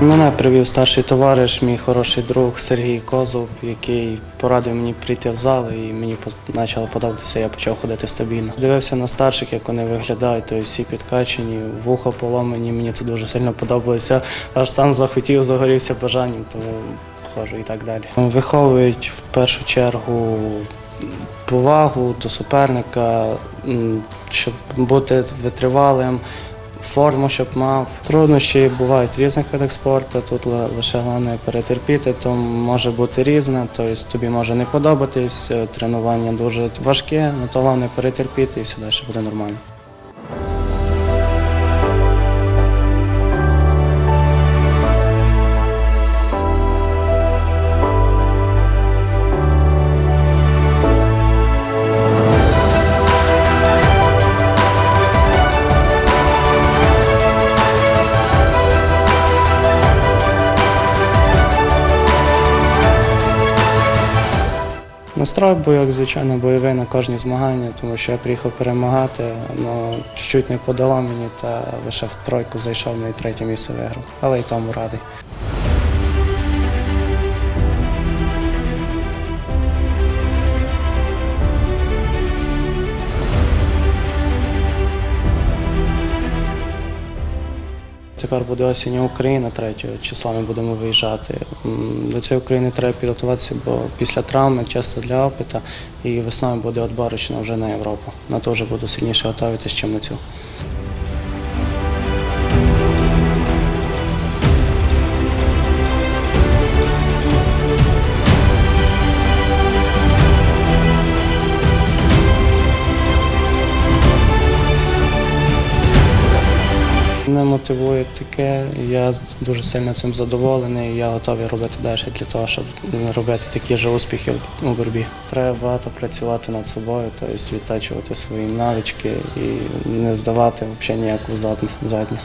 Мене привів старший товариш, мій хороший друг Сергій Козуб, який порадив мені прийти в зал, і мені почало подобатися, я почав ходити стабільно. Дивився на старших, як вони виглядають, то всі підкачені, вухо поломані, мені це дуже сильно подобалося. Аж сам захотів, загорівся бажанням, тому ходжу і так далі. Виховують в першу чергу повагу до суперника, щоб бути витривалим, форму, щоб мав. Труднощі бувають в різних видах спорту. Тут лише головне перетерпіти, то може бути різне, тобто тобі може не подобатись, е, тренування дуже важке, але то головне перетерпіти і все далі буде нормально. Настрой був, як звичайно, бойовий на кожні змагання, тому що я приїхав перемагати, але чуть не подало мені, та лише в тройку зайшов на третє місце виграв. Але й тому радий. Тепер буде осіння Україна, 3 числа ми будемо виїжджати. До цієї України треба підготуватися, бо після травми часто для опита, і весною буде отборочна вже на Європу. На то вже буду сильніше готуватися, ніж на цю. Мене мотивує таке, я дуже сильно цим задоволений. Я готовий робити далі для того, щоб робити такі ж успіхи у боротьбі. Треба багато працювати над собою, тобто відтачувати свої навички і не здавати взагалі ніяку задню.